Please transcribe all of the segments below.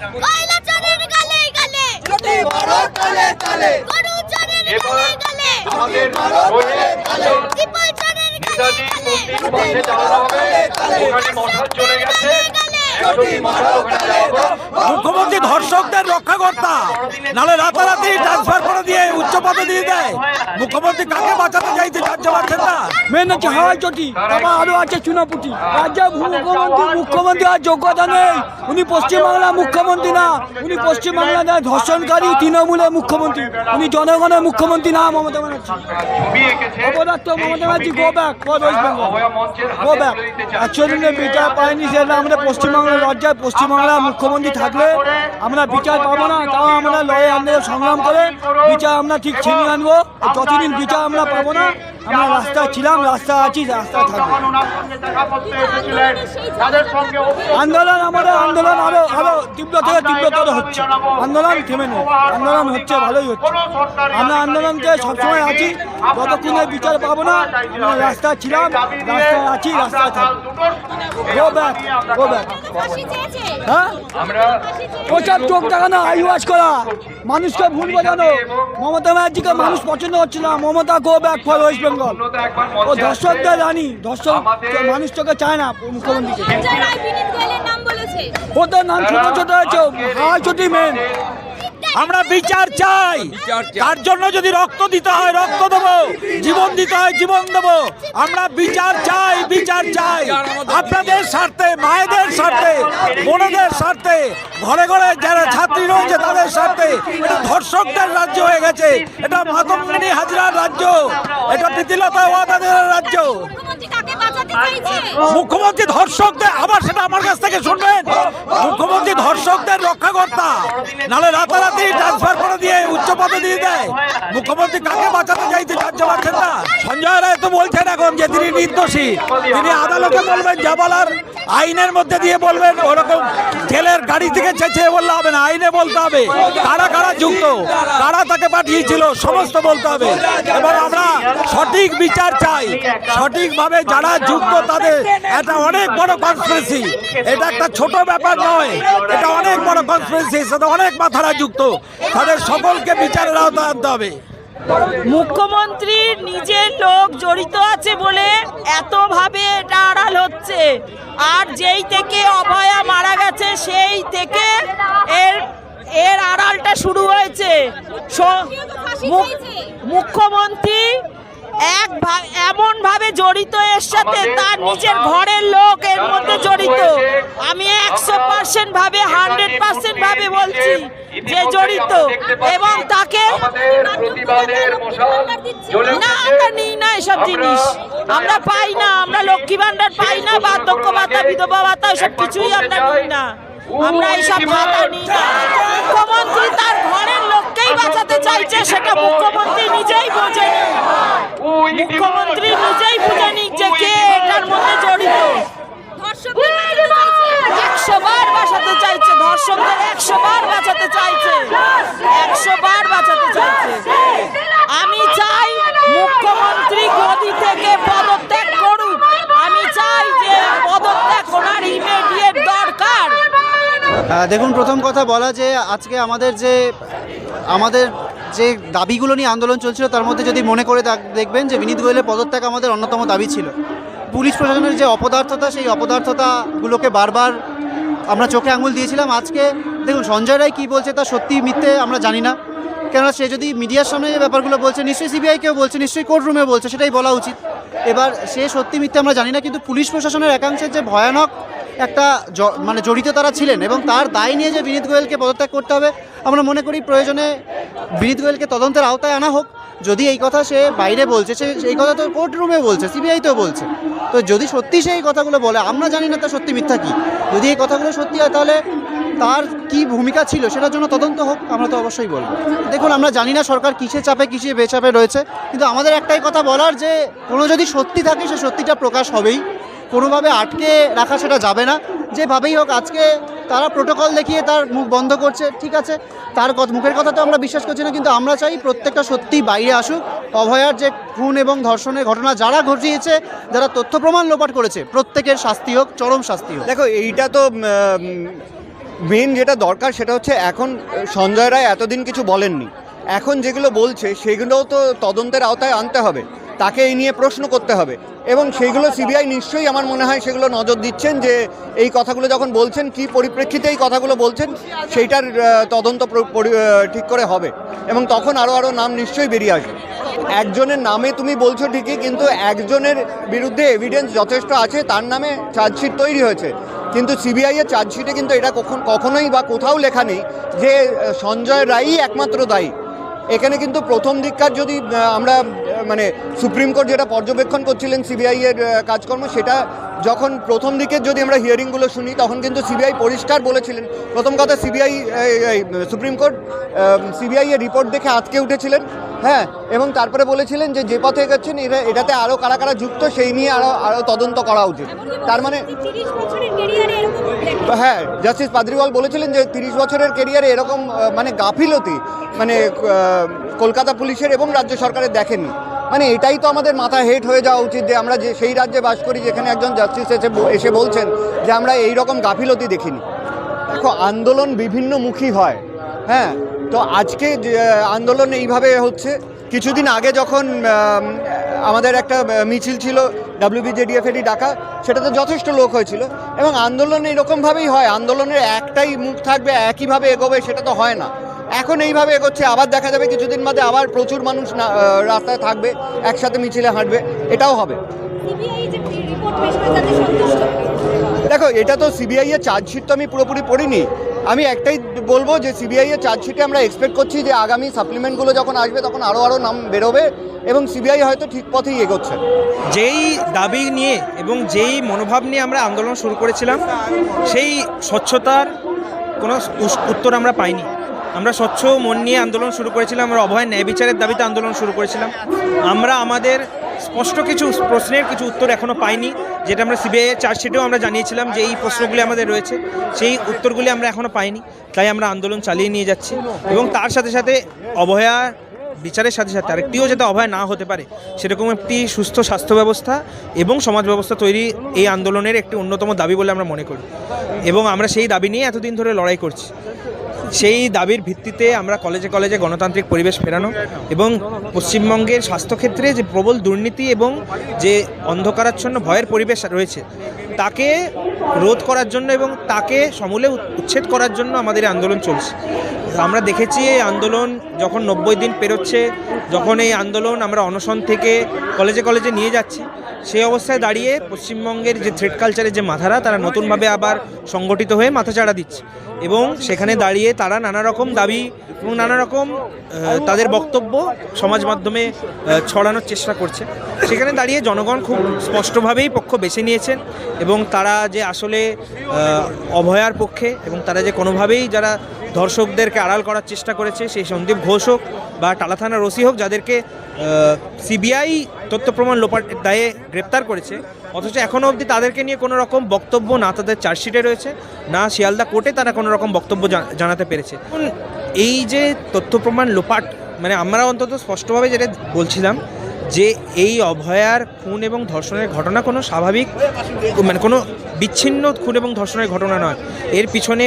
কয়লা চোরের গালে গালে। ছুটি মারো তালে তালে। গরু চোরের গালে গালে। আমাদের ত্রিপল চোরের গালে নেতাজি মন্দির পাশে দাঁড়ানো হবে। ওখানে মশাল চলে গেছে। মুখ্যমন্ত্রী ধর্ষকদের রক্ষাকর্তা। নালে রাতারাতি ট্রান্সফার করে দিয়ে উচ্চ পদে দিয়ে দেয়। মুখ্যমন্ত্রী কাকে বাঁচাতে চাইছে জানতে পারছেন না মেন হচ্ছে হাওয়াই চটি তারপর আরও আছে চুনাপুটি। রাজ্যের মুখ্যমন্ত্রী মুখ্যমন্ত্রী আর যোগ্যতা নেই। উনি পশ্চিমবাংলার মুখ্যমন্ত্রী না। উনি পশ্চিমবাংলার ধর্ষণকারী তৃণমূলের মুখ্যমন্ত্রী। উনি জনগণের মুখ্যমন্ত্রী না, মমতা ব্যানার্জি। অপদার্থ Mamata Banerjee go back go back দিনের বিচার পায়নি, সেটা আমাদের পশ্চিমবাংলার লজ্জায় পশ্চিমবাংলার মুখ্যমন্ত্রী থাকলে আমরা বিচার পাবো না, তাও আমরা লড়াই আন্দোলন সংগ্রাম করে, বিচার আমরা ঠিক ছিনিয়ে আনব যতদিন বিচার আমরা পাবো না। আমরা রাস্তায় ছিলাম, রাস্তায় আছি রাস্তা থাকব। আন্দোলন আমাদের, আন্দোলন আরও আরও তীব্র থেকে তীব্রতর হচ্ছে। আন্দোলন থেমে নেই। আন্দোলন হচ্ছে, ভালোই হচ্ছে। আমরা আন্দোলনকে সবসময় আছি। যতক্ষণে বিচার পাবো না, আমরা রাস্তায় ছিলাম, রাস্তায় আছি, রাস্তায় থাকব। গো ব্যাক গো প্রচার চোখ দেখানো আই করা। মানুষকে ভুল বোঝানো। মমতা ব্যানার্জিকে মানুষ পছন্দ হচ্ছে না। Mamata go back for West Bengal ও দর্শকদের রানী দর্শক মানুষ চোখে চায় না মুখ্যমন্ত্রীকে। ওদের নাম ছোট ছোট আছে হাই চটি মেন আমরা বিচার চাই। তার জন্য যদি রক্ত দিতে হয় রক্ত দেবো। জীবন দিতে হয় জীবন দেবো। আমরা বিচার চাই বিচার চাই। আপনাদের স্বার্থে মায়েদের স্বার্থে বোনদের স্বার্থে ঘরে ঘরে যারা ছাত্রী রয়েছে তাদের স্বার্থে। এটা ধর্ষকদের রাজ্য হয়ে গেছে। এটা মাতঙ্গিনী হাজরার রাজ্য। এটা প্রীতিলতা ওয়াদাদের রাজ্য। মুখ্যমন্ত্রী ধর্ষকদের আবার সেটা আমার কাছ থেকে শুনবেন। মুখ্যমন্ত্রী ধর্ষকদের রক্ষাকর্তা নালে রাতারাতি ট্রান্সফার করে দিয়ে উচ্চ পদে দিয়ে দেয়। মুখ্যমন্ত্রী কাকে বাঁচাতে চাইতে জানতে পারছেন না সঞ্জয় রায় তো বলছেন এখন যে তিনি নির্দোষী। তিনি আদালতে বলবেন যা বলার আইনের মধ্যে দিয়ে বলবেন ওরকম জেলের গাড়ি থেকে চেঁচিয়ে বললে হবে না আইনে বলতে হবে। কারা কারা যুক্ত কারা তাকে পাঠিয়েছিল সমস্ত বলতে হবে। এবার আমরা সঠিক বিচার চাই। সঠিকভাবে যারা যুক্ত তাদের। এটা অনেক বড় কনস্পিরেসি এটা একটা ছোট ব্যাপার নয়। এটা অনেক বড় কনস্পিরেসি সাথে অনেক মাথারা যুক্ত। তাদের সকলকে বিচারের আওতায় আনতে হবে। মুখ্যমন্ত্রীর নিজের লোক জড়িত আছে বলে এতভাবে এটা আড়াল হচ্ছে। আর যেই থেকে অভয়া মারা গেছে সেই থেকে এর এর আড়ালটা শুরু হয়েছে। স- মুখ- মুখ্যমন্ত্রী এক ভা- এমনভাবে জড়িত এর সাথে তার নিজের ঘরের লোক এর মধ্যে জড়িত। আমি একশো পার্সেন্ট ভাবে হান্ড্রেড পার্সেন্ট ভাবে বলছি যে জড়িত এবং তাকে না আমরা নিই না এসব জিনিস। আমরা পাই না আমরা লক্ষ্মী ভান্ডার পাই না বার্ধক্য ভাতা বিধবা ভাতা এসব কিছুই আমরা নিই না। আমরা এইসব ভাতা নিই না। মুখ্যমন্ত্রী তার ঘরের বাঁচাতে চাইছে সেটা মুখ্যমন্ত্রী নিজেই বোঝে। মুখ্যমন্ত্রী নিজেই বুঝে নিক যে কে এটার মধ্যে জড়িত। ধর্ষকদের বাঁচাতে চাইছে। একশো বার বাঁচাতে চাইছে ধর্ষকদের একশো বার বাঁচাতে চাইছে। একশো বার বাঁচাতে চাইছে। আমি চাই মুখ্যমন্ত্রী গদি থেকে পদত্যাগ করুক। আমি চাই যে পদত্যাগ ওনার ইমিডিয়েট দরকার। দেখুন প্রথম কথা বলা যে আজকে আমাদের যে আমাদের যে দাবিগুলো নিয়ে আন্দোলন চলছিল, তার মধ্যে যদি মনে করে দেখবেন যে বিনীত গোয়েলের পদত্যাগ আমাদের অন্যতম দাবি ছিল। পুলিশ প্রশাসনের যে অপদার্থতা, সেই অপদার্থতাগুলোকে বারবার আমরা চোখে আঙুল দিয়েছিলাম। আজকে দেখুন, সঞ্জয় রায় কী বলছে তা সত্যি মিথ্যে আমরা জানি না। কেননা সে যদি মিডিয়ার সামনে যে ব্যাপারগুলো বলছে, নিশ্চয়ই সিবিআইকেও বলছে, নিশ্চয়ই কোর্ট রুমে বলছে, সেটাই বলা উচিত। এবার সে সত্যি মিথ্যে আমরা জানি না, কিন্তু পুলিশ প্রশাসনের একাংশের যে ভয়ানক একটা মানে জড়িত তারা ছিলেন এবং তার দায় নিয়ে যে বিনীত গোয়েলকে পদত্যাগ করতে হবে, আমরা মনে করি প্রয়োজনে বিনীত গোয়েলকে তদন্তের আওতায় আনা হোক। যদি এই কথা সে বাইরে বলছে, সে এই কথা তো কোর্ট রুমে বলছে সিবিআইতেও বলছে। তো যদি সত্যি সে এই কথাগুলো বলে, আমরা জানি না তার সত্যি মিথ্যা কী। যদি এই কথাগুলো সত্যি হয়, তাহলে তার কি ভূমিকা ছিল সেটার জন্য তদন্ত হোক, আমরা তো অবশ্যই বলব। দেখুন, আমরা জানি না সরকার কিসে চাপে, কিসে বেচাপে রয়েছে, কিন্তু আমাদের একটাই কথা বলার যে, কোনো যদি সত্যি থাকে, সে সত্যিটা প্রকাশ হবেই। কোনোভাবে আটকে রাখা সেটা যাবে না। যেভাবেই হোক, আজকে তারা প্রোটোকল দেখিয়ে তার মুখ বন্ধ করছে, ঠিক আছে? তার মুখের কথা তো আমরা বিশ্বাস করছি না, কিন্তু আমরা চাই প্রত্যেকটা সত্যি বাইরে আসুক। অভয়ার যে খুন এবং ধর্ষণের ঘটনা যারা ঘটিয়েছে, যারা তথ্য প্রমাণ লোপাট করেছে, প্রত্যেকের শাস্তি হোক, চরম শাস্তি হোক। দেখো, এইটা তো মেন যেটা দরকার সেটা হচ্ছে এখন সঞ্জয় রায় এতদিন কিছু বলেননি। এখন যেগুলো বলছে, সেগুলোও তো তদন্তের আওতায় আনতে হবে। তাকে এই নিয়ে প্রশ্ন করতে হবে। এবং সেইগুলো সিবিআই নিশ্চয়ই আমার মনে হয় সেগুলো নজর দিচ্ছেন যে এই কথাগুলো যখন বলছেন, কি পরিপ্রেক্ষিতে এই কথাগুলো বলছেন, সেইটার তদন্ত ঠিক করে হবে। এবং তখন আরও আরও নাম নিশ্চয়ই বেরিয়ে আসবে। একজনের নামে তুমি বলছো ঠিকই, কিন্তু একজনের বিরুদ্ধে এভিডেন্স যথেষ্ট আছে, তার নামে চার্জশিট তৈরি হয়েছে। কিন্তু সিবিআই এর চার্জশিটে কিন্তু এটা কখন, কখনোই বা কোথাও লেখা নেই যে সঞ্জয় রায়ই একমাত্র দায়ী। এখানে কিন্তু প্রথম দিককার যদি আমরা মানে সুপ্রিম কোর্ট যেটা পর্যবেক্ষণ করছিলেন সিবিআই এর কাজকর্ম সেটা যখন প্রথম দিকের যদি আমরা হিয়ারিংগুলো শুনি তখন কিন্তু সিবিআই পরিষ্কার বলেছিলেন। প্রথম কথা সিবিআই সুপ্রিম কোর্ট সিবিআই এর রিপোর্ট দেখে আটকে উঠেছিলেন। হ্যাঁ এবং তারপরে বলেছিলেন যে যে পথে এগোচ্ছেন এটা এটাতে আরও কারা কারা যুক্ত সেই নিয়ে আরও আরও তদন্ত করা উচিত। তার মানে হ্যাঁ জাস্টিস পাদ্রিওয়াল বলেছিলেন যে তিরিশ বছরের কেরিয়ারে এরকম মানে গাফিলতি মানে কলকাতা পুলিশের এবং রাজ্য সরকারের দেখেননি। মানে এটাই তো আমাদের মাথা হেট হয়ে যাওয়া উচিত যে আমরা যে সেই রাজ্যে বাস করি যেখানে একজন জাস্টিস এসে এসে বলছেন যে আমরা এই রকম গাফিলতি দেখিনি। দেখো, আন্দোলন বিভিন্নমুখী হয় হ্যাঁ? তো আজকে আন্দোলন এইভাবে হচ্ছে, কিছুদিন আগে যখন আমাদের একটা মিছিল ছিল ডাব্লিউবিজেডিএফ এরই ডাকা, সেটাতে যথেষ্ট লোক হয়েছিল এবং আন্দোলন এরকমভাবেই হয়, আন্দোলনের একটাই মুখ থাকবে, একইভাবে এগোবে, সেটা তো হয় না। এখন এইভাবে এগোচ্ছে আবার দেখা যাবে কিছুদিন বাদে আবার প্রচুর মানুষ না রাস্তায় থাকবে একসাথে মিছিলে হাঁটবে এটাও হবে। সিবিআই যে রিপোর্ট পেশ করে তাতে সন্তুষ্ট দেখো এটা তো সিবিআই এর চার্জশিট তো আমি পুরোপুরি পড়িনি। আমি একটাই বলব যে সিবিআই এর চার্জশিটে আমরা এক্সপেক্ট করছি যে আগামী সাপ্লিমেন্টগুলো যখন আসবে তখন আরও আরও নাম বেরোবে এবং সিবিআই হয়তো ঠিক পথেই এগোচ্ছে। যেই দাবি নিয়ে এবং যেই মনোভাব নিয়ে আমরা আন্দোলন শুরু করেছিলাম সেই স্বচ্ছতার কোনো উত্তর আমরা পাইনি। আমরা স্বচ্ছ মন নিয়ে আন্দোলন শুরু করেছিলাম, আমরা অভয় ন্যায় বিচারের দাবিতে আন্দোলন শুরু করেছিলাম। আমরা আমাদের স্পষ্ট কিছু প্রশ্নের কিছু উত্তর এখনও পাইনি, যেটা আমরা সিবিআই এর চার্জশিটেও আমরা জানিয়েছিলাম যে এই প্রশ্নগুলি আমাদের রয়েছে, সেই উত্তরগুলি আমরা এখনও পাইনি, তাই আমরা আন্দোলন চালিয়ে নিয়ে যাচ্ছি। এবং তার সাথে সাথে অভয়া বিচারের সাথে সাথে আরেকটিও যাতে অভয় না হতে পারে, সেরকম একটি সুস্থ স্বাস্থ্য ব্যবস্থা এবং সমাজ ব্যবস্থা তৈরি এই আন্দোলনের একটি অন্যতম দাবি বলে আমরা মনে করি। এবং আমরা সেই দাবি নিয়ে এতদিন ধরে লড়াই করছি। সেই দাবির ভিত্তিতে আমরা কলেজে কলেজে গণতান্ত্রিক পরিবেশ ফেরানো এবং পশ্চিমবঙ্গের স্বাস্থ্যক্ষেত্রে যে প্রবল দুর্নীতি এবং যে অন্ধকারাচ্ছন্ন ভয়ের পরিবেশ রয়েছে, তাকে রোধ করার জন্য এবং তাকে সমূলে উচ্ছেদ করার জন্য আমাদের আন্দোলন চলছে। আমরা দেখেছি এই আন্দোলন যখন নব্বই দিন পেরোচ্ছে, যখন এই আন্দোলন আমরা অনশন থেকে কলেজে কলেজে নিয়ে যাচ্ছি সেই অবস্থায় দাঁড়িয়ে পশ্চিমবঙ্গের যে থ্রেড কালচারের যে মাথারা, তারা নতুনভাবে আবার সংগঠিত হয়ে মাথাচাড়া দিচ্ছে। এবং সেখানে দাঁড়িয়ে তারা নানা রকম দাবি এবং নানা রকম তাদের বক্তব্য সমাজ মাধ্যমে ছড়ানোর চেষ্টা করছে। সেখানে দাঁড়িয়ে জনগণ খুব স্পষ্টভাবেই পক্ষ বেছে নিয়েছেন এবং তারা যে আসলে অভয়ার পক্ষে এবং তারা যে কোনোভাবেই যারা ধর্ষকদেরকে আড়াল করার চেষ্টা করেছে সেই সন্দীপ ঘোষ হোক বা টালা থানার ওসি হোক, যাদেরকে সিবিআই তথ্য প্রমাণ লোপাটের দায়ে গ্রেপ্তার করেছে। অথচ এখনও অবধি তাদেরকে নিয়ে কোনো রকম বক্তব্য না, তাদের চার্জশিটে রয়েছে, না শিয়ালদা কোর্টে তারা কোনো রকম বক্তব্য জানাতে পেরেছে। এই যে তথ্য প্রমাণ লোপাট মানে আমরা অন্তত স্পষ্টভাবে যেটা বলছিলাম যে এই অভয়ার খুন এবং ধর্ষণের ঘটনা কোনো স্বাভাবিক মানে কোনো বিচ্ছিন্ন খুন এবং ধর্ষণের ঘটনা নয়। এর পিছনে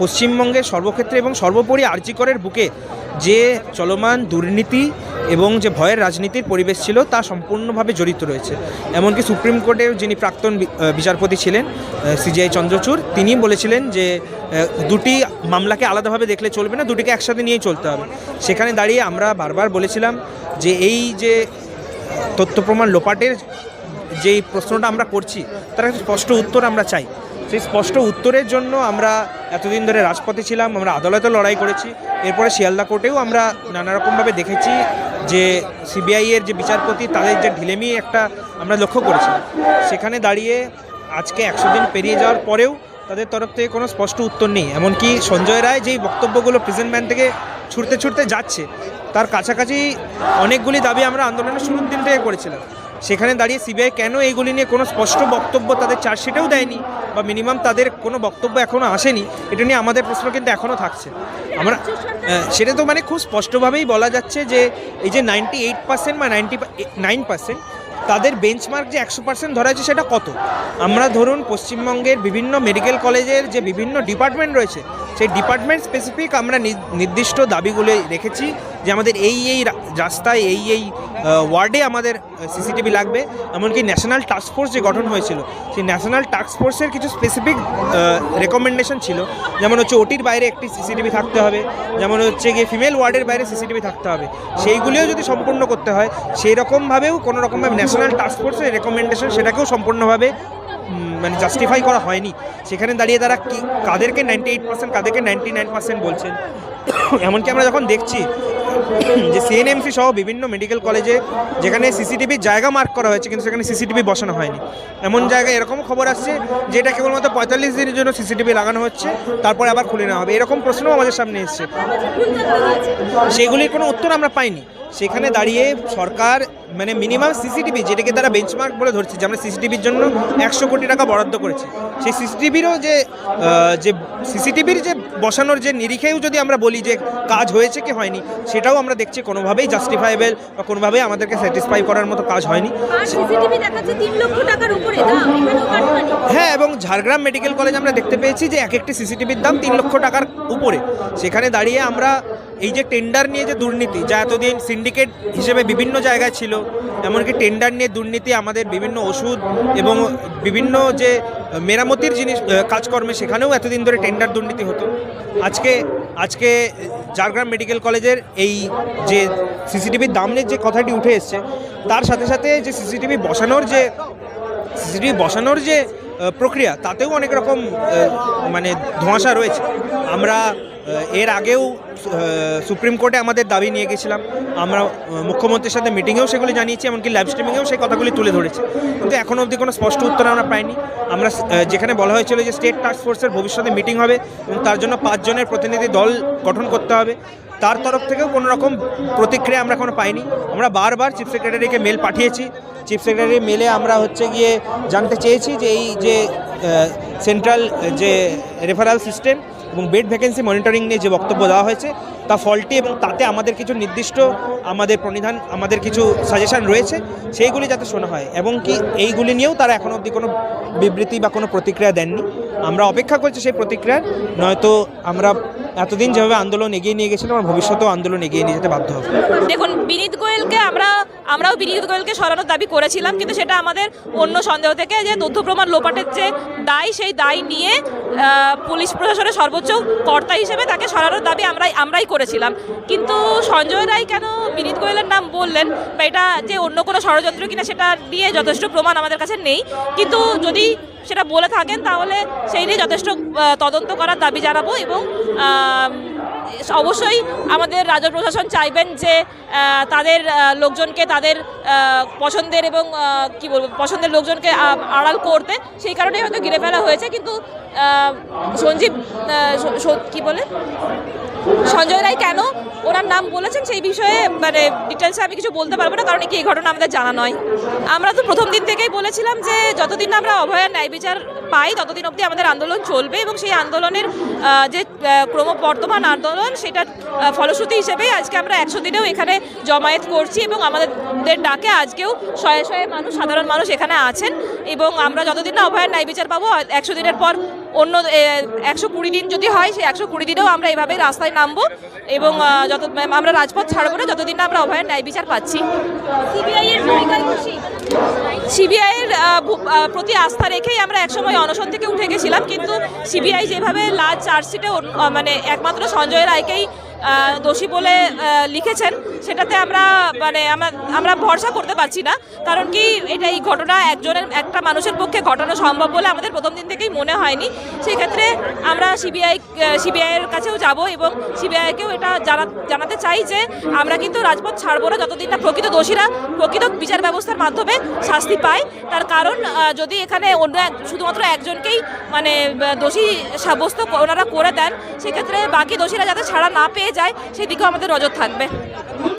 পশ্চিমবঙ্গের সর্বক্ষেত্রে এবং সর্বোপরি আর্জিকরের বুকে যে চলমান দুর্নীতি এবং যে ভয়ের রাজনীতির পরিবেশ ছিল তা সম্পূর্ণভাবে জড়িত রয়েছে। এমনকি সুপ্রিম কোর্টের যিনি প্রাক্তন বিচারপতি ছিলেন সিজিআই চন্দ্রচূড়, তিনি বলেছিলেন যে দুটি মামলাকে আলাদাভাবে দেখলে চলবে না, দুটিকে একসাথে নিয়েই চলতে হবে। সেখানে দাঁড়িয়ে আমরা বারবার বলেছিলাম যে, এই যে তথ্য প্রমাণ লোপাটের যেই প্রশ্নটা আমরা করছি, তার একটা স্পষ্ট উত্তর আমরা চাই। সেই স্পষ্ট উত্তরের জন্য আমরা এতদিন ধরে রাজপথে ছিলাম, আমরা আদালতে লড়াই করেছি। এরপরে শিয়ালদা কোর্টেও আমরা নানা রকমভাবে দেখেছি যে সিবিআই এর যে বিচারপতি, তাদের যে ঢিলেমি একটা আমরা লক্ষ্য করেছিলাম। সেখানে দাঁড়িয়ে আজকে একশো দিন পেরিয়ে যাওয়ার পরেও তাদের তরফ থেকে কোনো স্পষ্ট উত্তর নেই। এমনকি সঞ্জয় রায় যেই বক্তব্যগুলো প্রেজেন্ট ম্যান থেকে ছুটতে ছুটতে যাচ্ছে, তার কাছাকাছি অনেকগুলি দাবি আমরা আন্দোলনের শুরুর দিন থেকে করেছিলাম। সেখানে দাঁড়িয়ে সিবিআই কেন এইগুলি নিয়ে কোনো স্পষ্ট বক্তব্য তাদের চার্জশিটেও দেয়নি? বা মিনিমাম তাদের কোনো বক্তব্য এখনও আসেনি, এটা নিয়ে আমাদের প্রশ্ন কিন্তু এখনও থাকছে। আমরা সেটা তো মানে খুব স্পষ্টভাবেই বলা যাচ্ছে যে এই যে নাইনটি এইট পার্সেন্ট বা নাইনটি নাইন পার্সেন্ট তাদের বেঞ্চমার্ক যে একশো পার্সেন্ট ধরা হয়েছে সেটা কত? আমরা ধরুন পশ্চিমবঙ্গের বিভিন্ন মেডিকেল কলেজের যে বিভিন্ন ডিপার্টমেন্ট রয়েছে, সেই ডিপার্টমেন্ট স্পেসিফিক আমরা নির্দিষ্ট দাবিগুলো রেখেছি। যে আমাদের এই এই রাস্তায়, এই এই ওয়ার্ডে আমাদের সিসিটিভি লাগবে। এমনকি ন্যাশনাল টাস্ক ফোর্স যে গঠন হয়েছিল, সেই ন্যাশনাল টাস্ক ফোর্সের কিছু স্পেসিফিক রেকমেন্ডেশন ছিল। যেমন হচ্ছে ওটির বাইরে একটি সিসিটিভি থাকতে হবে। যেমন হচ্ছে গিয়ে ফিমেল ওয়ার্ডের বাইরে সিসিটিভি থাকতে হবে। সেইগুলিও যদি সম্পূর্ণ করতে হয় সেই রকমভাবেও কোনো রকমভাবে ন্যাশনাল টাস্ক ফোর্সের রেকমেন্ডেশন সেটাকেও সম্পূর্ণভাবে মানে জাস্টিফাই করা হয়নি। সেখানে দাঁড়িয়ে তারা কি, কাদেরকে নাইনটি এইট পার্সেন্ট কাদেরকে নাইনটি নাইন পার্সেন্ট বলছেন। এমনকি আমরা যখন দেখছি যে সিএনএমসি সহ বিভিন্ন মেডিকেল কলেজে যেখানে সিসিটিভির জায়গা মার্ক করা হয়েছে, কিন্তু সেখানে সিসিটিভি বসানো হয়নি। এমন জায়গায় এরকম খবর আসছে যে এটা কেবলমাত্র পঁয়তাল্লিশ দিনের জন্য সিসিটিভি লাগানো হচ্ছে, তারপরে আবার খুলে নেওয়া হবে। এরকম প্রশ্নও আমাদের সামনে এসছে। সেগুলির কোনো উত্তর আমরা পাইনি। সেখানে দাঁড়িয়ে সরকার মানে মিনিমাম সিসিটিভি যেটাকে তারা বেঞ্চমার্ক বলে ধরছে যে আমরা সিসিটিভির জন্য একশো কোটি টাকা বরাদ্দ করেছি। সেই সিসিটিভিরও যে যে সিসিটিভির যে বসানোর যে নিরিখেও যদি আমরা বলি যে কাজ হয়েছে কি হয়নি সেটাও আমরা দেখছি কোনোভাবেই জাস্টিফাইবেল বা কোনোভাবেই আমাদেরকে স্যাটিসফাই করার মতো কাজ হয়নি। হ্যাঁ এবং ঝাড়গ্রাম মেডিকেল কলেজ আমরা দেখতে পেয়েছি যে এক একটি সিসিটিভির দাম তিন লক্ষ টাকার উপরে। সেখানে দাঁড়িয়ে আমরা এই যে টেন্ডার নিয়ে যে দুর্নীতি, যা এতদিন সিন্ডিকেট হিসেবে বিভিন্ন জায়গায় ছিল, এমনকি টেন্ডার নিয়ে দুর্নীতি আমাদের বিভিন্ন ওষুধ এবং বিভিন্ন যে মেরামতির জিনিস কাজকর্মে সেখানেও এতদিন ধরে টেন্ডার দুর্নীতি হতো। আজকে আজকে ঝাড়গ্রাম মেডিকেল কলেজের এই যে সিসিটিভির দামের যে কথাটি উঠে এসছে, তার সাথে সাথে যে সিসিটিভি বসানোর যে, সিসিটিভি বসানোর যে প্রক্রিয়া, তাতেও অনেক রকম মানে ধোঁয়াশা রয়েছে। আমরা এর আগেও সুপ্রিম কোর্টে আমাদের দাবি নিয়ে গেছিলাম। আমরা মুখ্যমন্ত্রীর সাথে মিটিংয়েও সেগুলি জানিয়েছি, এমনকি লাইভ স্ট্রিমিংয়েও সেই কথাগুলি তুলে ধরেছি। কিন্তু এখনও অবধি কোনো স্পষ্ট উত্তর আমরা পাইনি। আমরা যেখানে বলা হয়েছিল যে স্টেট টাস্ক ফোর্সের ভবিষ্যতে মিটিং হবে, এবং তার জন্য পাঁচজনের প্রতিনিধি দল গঠন করতে হবে। তার তরফ থেকেও কোনো রকম প্রতিক্রিয়া আমরা এখনও পাইনি। আমরা বারবার চিফ সেক্রেটারিকে মেল পাঠিয়েছি। চিফ সেক্রেটারি মেলে আমরা হচ্ছে গিয়ে জানতে চেয়েছি যে এই যে সেন্ট্রাল যে রেফারাল সিস্টেম এবং বেড ভ্যাকেন্সি মনিটরিং নিয়ে যে বক্তব্য দেওয়া হয়েছে, তা ফল্টি এবং তাতে আমাদের কিছু নির্দিষ্ট আমাদের প্রণিধান, আমাদের কিছু সাজেশন রয়েছে, সেইগুলি যাতে শোনা হয় এবং কি এইগুলি নিয়েও তারা এখনও অবধি কোনো বিবৃতি বা কোনো প্রতিক্রিয়া দেননি। আমরা অপেক্ষা করছি সেই প্রতিক্রিয়ার, নয়তো আমরা এতদিন যেভাবে আন্দোলন এগিয়ে নিয়ে গেছিলাম আমরা ভবিষ্যতেও আন্দোলন এগিয়ে নিয়ে যেতে বাধ্য হব। দেখুন, বিনীত গোয়েলকে আমরা, আমরাও বিনীত গোয়েলকে সরানোর দাবি করেছিলাম, কিন্তু সেটা আমাদের অন্য সন্দেহ থেকে যে তথ্য প্রমাণ লোপাটের যে দায়, সেই দায় নিয়ে পুলিশ প্রশাসনের সর্বোচ্চ কর্তা হিসেবে তাকে সরানোর দাবি আমরাই আমরাই করেছিলাম। কিন্তু সঞ্জয় রায় কেন বিনীত গোয়েলের নাম বললেন বা এটা যে অন্য কোনো ষড়যন্ত্র কিনা সেটা নিয়ে যথেষ্ট প্রমাণ আমাদের কাছে নেই। কিন্তু যদি সেটা বলে থাকেন, তাহলে সেই নিয়ে যথেষ্ট তদন্ত করার দাবি জানাব এবং অবশ্যই আমাদের রাজ্য প্রশাসন চাইবেন যে তাদের লোকজনকে তাদের পছন্দের এবং কি বলব, পছন্দের লোকজনকে আড়াল করতে। সেই কারণেই হয়তো গিরে ফেলা হয়েছে, কিন্তু সঞ্জীব কি বলে? সঞ্জয় রায় কেন? ওনার নাম বলেছেন সেই বিষয়ে মানে ডিটেলসে আমি কিছু বলতে পারব না, কারণ কি এই ঘটনা আমাদের জানা নয়। আমরা তো প্রথম দিন থেকেই বলেছিলাম যে যতদিন আমরা অভয়ার ন্যায় বিচার পাই, ততদিন অবধি আমাদের আন্দোলন চলবে এবং সেই আন্দোলনের যে ক্রমবর্ধমান আন্দোলন সেটার ফলশ্রুতি হিসেবেই আজকে আমরা একশো দিনেও এখানে জমায়েত করছি এবং আমাদের ডাকে আজকেও শয়ে শয়ে মানুষ, সাধারণ মানুষ এখানে আছেন এবং আমরা যতদিন না অভয়ার ন্যায় বিচার পাবো, একশো দিনের পর অন্য একশো কুড়ি দিন যদি হয়, সেই একশো কুড়ি দিনেও আমরা এভাবেই রাস্তায় নামবো এবং যত, আমরা রাজপথ ছাড়বো না, যতদিন না আমরা অভয়ের ন্যায় বিচার পাচ্ছি। সিবিআই এর ভূমিকায় খুশি? সিবিআইয়ের প্রতি আস্থা রেখেই আমরা একসময় অনশন থেকে উঠে গেছিলাম, কিন্তু সিবিআই যেভাবে লাস্ট চার্জশিটে মানে একমাত্র সঞ্জয় রায়কেই দোষী বলে লিখেছেন, সেটাতে আমরা মানে আমরা ভরসা করতে পারছি না, কারণ কি এটা এই ঘটনা একজনের, একটা মানুষের পক্ষে ঘটানো সম্ভব বলে আমাদের প্রথম দিন থেকেই মনে হয়নি। সেক্ষেত্রে আমরা সিবিআই সিবিআইয়ের কাছেও যাব এবং সিবিআইকেও এটা জানা, জানাতে চাই যে আমরা কিন্তু রাজপথ ছাড়বো না, যতদিন না প্রকৃত দোষীরা, প্রকৃত বিচার ব্যবস্থার মাধ্যমে শাস্তি পায়। তার কারণ যদি এখানে অন্য এক, শুধুমাত্র একজনকেই মানে দোষী সাব্যস্ত ওনারা করে দেন, সেক্ষেত্রে বাকি দোষীরা যাতে ছাড়া না পেয়ে যায়, সেদিকেও আমাদের নজর থাকবে।